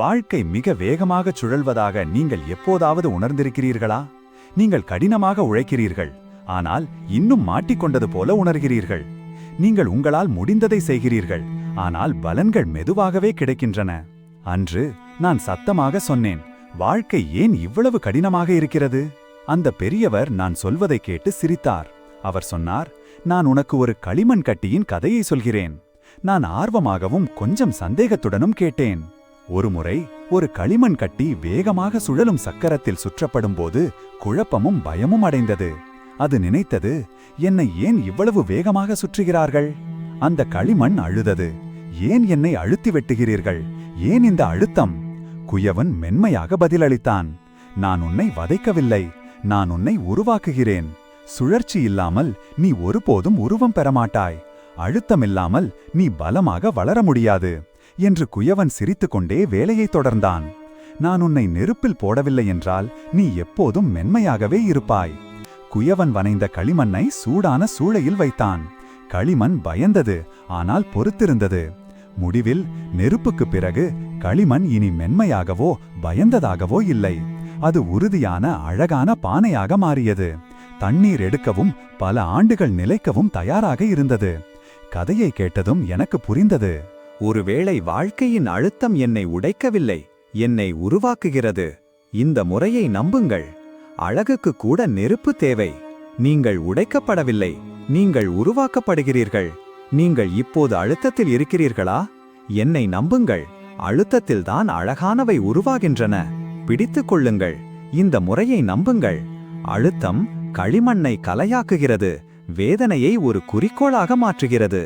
வாழ்க்கை மிக வேகமாகச் சுழல்வதாக நீங்கள் எப்போதாவது உணர்ந்திருக்கிறீர்களா? நீங்கள் கடினமாக உழைக்கிறீர்கள் ஆனால் இன்னும் மாட்டிக்கொண்டது போல உணர்கிறீர்கள். நீங்கள் உங்களால் முடிந்ததை செய்கிறீர்கள் ஆனால் பலன்கள் மெதுவாகவே கிடைக்கின்றன. அன்று நான் சத்தமாக சொன்னேன் வாழ்க்கை ஏன் இவ்வளவு கடினமாக இருக்கிறது? அந்த பெரியவர் நான் சொல்வதை கேட்டு சிரித்தார். அவர் சொன்னார் நான் உனக்கு ஒரு களிமண் கட்டியின் கதையை சொல்கிறேன். நான் ஆர்வமாகவும் கொஞ்சம் சந்தேகத்துடனும் கேட்டேன். ஒருமுறை ஒரு களிமண் கட்டி வேகமாக சுழலும் சக்கரத்தில் சுற்றப்படும்போது குழப்பமும் பயமும் அடைந்தது. அது நினைத்தது என்னை ஏன் இவ்வளவு வேகமாக சுற்றுகிறார்கள்? அந்த களிமண் அழுதது. ஏன் என்னை அழுத்தி வெட்டுகிறீர்கள்? ஏன் இந்த அழுத்தம்? குயவன் மென்மையாக பதிலளித்தான் நான் உன்னை வதைக்கவில்லை. நான் உன்னை உருவாக்குகிறேன். சுழற்சி இல்லாமல் நீ ஒருபோதும் உருவம் பெறமாட்டாய் அழுத்தமில்லாமல் நீ பலமாக வளர முடியாது. என்று குயவன் சிரித்துக்கொண்டே வேலையைத் தொடர்ந்தான். நான் உன்னை நெருப்பில் போடவில்லை என்றால் நீ எப்போதும் மென்மையாகவே இருப்பாய். குயவன் வனைந்த களிமண்ணை சூடான சூளையில் வைத்தான். களிமண் பயந்தது ஆனால் பொறுத்திருந்தது. முடிவில் நெருப்புக்குப் பிறகு களிமண் இனி மென்மையாகவோ பயந்ததாகவோ இல்லை. அது உறுதியான அழகான பானையாக மாறியது. தண்ணீர் எடுக்கவும் பல ஆண்டுகள் நிலைக்கவும் தயாராக இருந்தது. கதையை கேட்டதும் எனக்கு புரிந்தது. ஒருவேளை வாழ்க்கையின் அழுத்தம் என்னை உடைக்கவில்லை என்னை உருவாக்குகிறது. இந்த முறையை நம்புங்கள். அழகுக்கு கூட நெருப்பு தேவை. நீங்கள் உடைக்கப்படவில்லை. நீங்கள் உருவாக்கப்படுகிறீர்கள். நீங்கள் இப்போது அழுத்தத்தில் இருக்கிறீர்களா? என்னை நம்புங்கள். அழுத்தத்தில்தான் அழகானவை உருவாகின்றன. பிடித்துக் கொள்ளுங்கள். இந்த முறையை நம்புங்கள். அழுத்தம் களிமண்ணை கலையாக்குகிறது. வேதனையை ஒரு குறிக்கோளாக மாற்றுகிறது.